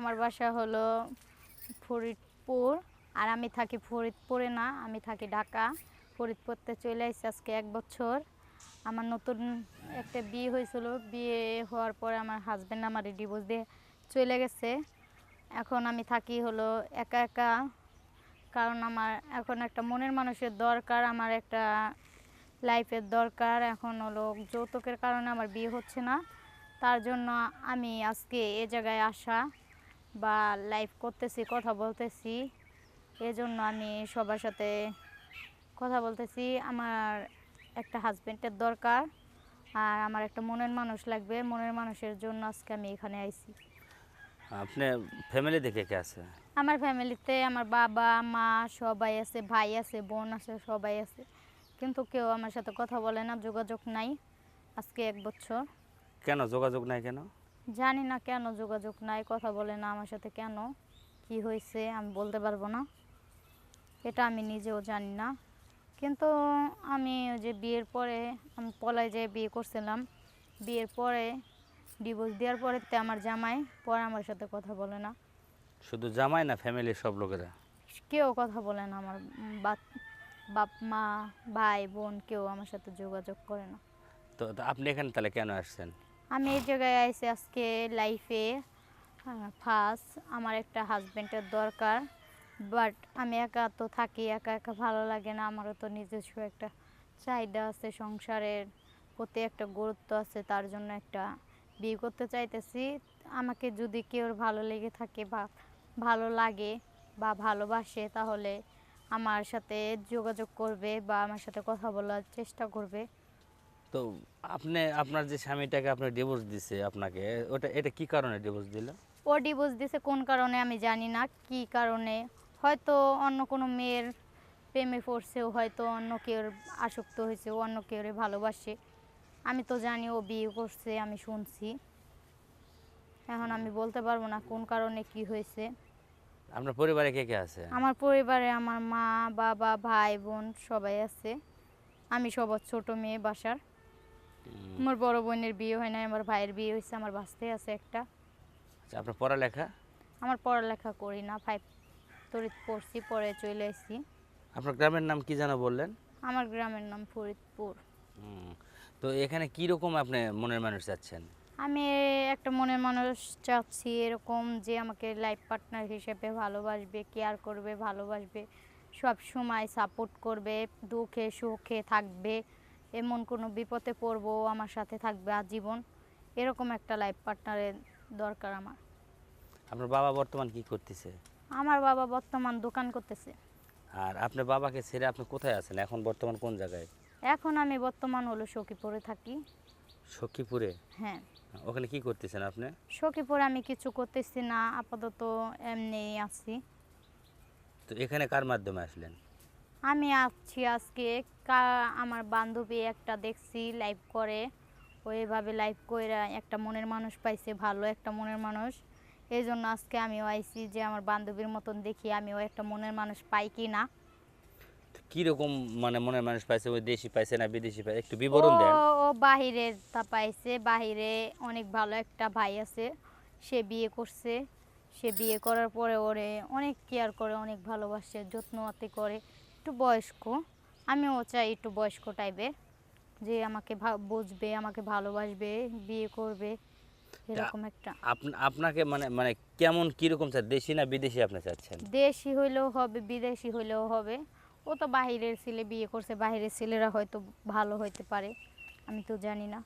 আমার বাসা হলো ফরিদপুর, আর আমি থাকি ফরিদপুরে না, আমি থাকি ঢাকা। ফরিদপুরতে চলে আসছি আজকে এক বছর। আমার নতুন একটা বিয়ে হয়েছিল। বিয়ে হওয়ার পরে আমার হাজব্যান্ড আমার ডিভোর্স দিয়ে চলে গেছে। এখন আমি থাকি হলো একা একা। কারণ আমার এখন একটা মনের মানুষের দরকার, আমার একটা লাইফের দরকার। এখন হলো যৌতুকের কারণে আমার বিয়ে হচ্ছে না। তার জন্য আমি আজকে এ জায়গায় আসা। বা লাইভ করতেছি কথা বলতেছি এজন্য আমি সবার সাথে কথা বলতেছি। আমার একটা হাজবেন্ডের দরকার আর আমার একটা মনের মানুষ লাগবে। মনের মানুষের জন্য আজকে আমি এখানে আইছি। আপনি ফ্যামিলি দেখে কে আছে? আমার ফ্যামিলিতে আমার বাবা মা সবাই আছে ভাই আছে বোন আছে সবাই আছে। কিন্তু কেউ আমার সাথে কথা বলে না যোগাযোগ নাই আজকে এক বছর। কেন? যোগাযোগ নাই কেন? জানি না কেন যোগাযোগ নাই কথা বলে না আমার সাথে কেন কি হয়েছে আমি বলতে পারব না। এটা আমি নিজেও জানি না। কিন্তু আমি ওই যে বিয়ের পরে আমি পলায় যেয়ে বিয়ে করছিলাম। বিয়ের পরে ডিভোর্স দেওয়ার পরে তে আমার জামাই পরে আমার সাথে কথা বলে না। শুধু জামাই না ফ্যামিলির সব লোকেরা? কেউ কথা বলে না আমার বাপ- মা ভাই বোন কেউ আমার সাথে যোগাযোগ করে না। তো আপনি এখানে তাহলে কেন আসছেন? আমি এই জায়গায় আইসি আজকে লাইফে ফার্স্ট আমার একটা হাজবেন্ডের দরকার বাট আমি একা তো থাকি, একা একা ভালো লাগে না, আমারও তো নিজস্ব একটা চাহিদা আছে সংসারের প্রতি একটা গুরুত্ব আছে, তার জন্য একটা বিয়ে করতে চাইতেছি। আমাকে যদি কেউ ভালো লেগে থাকে বা ভালো লাগে বা ভালোবাসে, তাহলে আমার সাথে যোগাযোগ করবে বা আমার সাথে কথা বলার চেষ্টা করবে। তো আপনি আপনার যে স্বামীটাকে আপনার ডিভোর্স দিছে আপনাকে ওটা এটা কি কারণে ডিভোর্স দিল? ও ডিভোর্স দিছে কোন কারণে আমি জানি না কি কারণে? হয়তো অন্য কোনো মেয়ের প্রেমে পড়ছেও হয়তো অন্য কেউ আসক্ত হয়েছে অন্য কেউরে ভালোবাসে। আমি তো জানি ও বিয়ে করছে আমি শুনছি। এখন আমি বলতে পারব না কোন কারণে কি হয়েছে। আপনার পরিবারে কে কে আছে? আমার পরিবারে আমার মা বাবা ভাই বোন সবাই আছে। আমি সবার ছোট মেয়ে বাসার। আমার বড় বোনের বিয়ে হয় না আমার ভাইয়ের বিয়ে হয়েছে আমার বাঁচতে আছে একটা। আচ্ছা, আপনার পড়ালেখা? আমার পড়ালেখা করি না ফাইভ তরিত পড়ছি পরে চলে এসেছি আপনার গ্রামের নাম কি যেন বললেন? আমার গ্রামের নাম ফরিদপুর। তো এখানে কি রকম আপনি মনের মানুষ চাচ্ছেন? আমি একটা মনের মানুষ চাচ্ছি এরকম যে আমাকে লাইফ পার্টনার হিসেবে ভালোবাসবে কেয়ার করবে ভালোবাসবে সব সময় সাপোর্ট করবে দুঃখে সুখে থাকবে। এমন কোনো বিপদে পড়ব আমার সাথে থাকবে আজীবন। এরকম একটা লাইফ পার্টনারের দরকার আমার। আপনার বাবা বর্তমান কি করতেছে? আমার বাবা বর্তমান দোকান করতেছে। আর আপনার বাবাকে ছেড়ে আপনি কোথায় আছেন? এখন বর্তমান কোন জায়গায়? এখন আমি বর্তমান হলো সখীপুরে থাকি। সখীপুরে? হ্যাঁ। ওখানে কি করতেছেন আপনি? সখীপুরে আমি কিছু করতেছি না আপাতত এমনি আছি। তো এখানে কার মাধ্যমে আসলেন? আমি আসছি আজকে আমার বান্ধবী একটা দেখছি লাইভ করে। ওইভাবে লাইভ করে একটা মনের মানুষ পাইছে ভালো একটা মনের মানুষ। এই জন্য আজকে আমিও আইছি যে আমার বান্ধবীর মতন দেখি আমিও একটা মনের মানুষ পাই কি না কীরকম মানে মনের মানুষ পাইছে ওই দেশি পাইছে না বিদেশি পাইছে? একটু বিবরণ দেন। ও বাহিরের তা পাইছে বাহিরে অনেক ভালো একটা ভাই আছে সে বিয়ে করছে। সে বিয়ে করার পরে ওরে অনেক কেয়ার করে অনেক ভালোবাসে যত্নআতি করে একটু বয়স্ক। আমিও চাই একটু বয়স্ক টাইপের যে আমাকে ভা- বুঝবে আমাকে ভালোবাসবে বিয়ে করবে এরকম একটা। আপন- আপনাকে মানে মানে কেমন কীরকম চাই দেশি না বিদেশি আপনি চাচ্ছেন? দেশি হইলেও হবে বিদেশি হইলেও হবে। ও তো বাহিরের ছেলে বিয়ে করছে বাহিরের ছেলেরা হয়তো ভালো হইতে পারে আমি তো জানি না।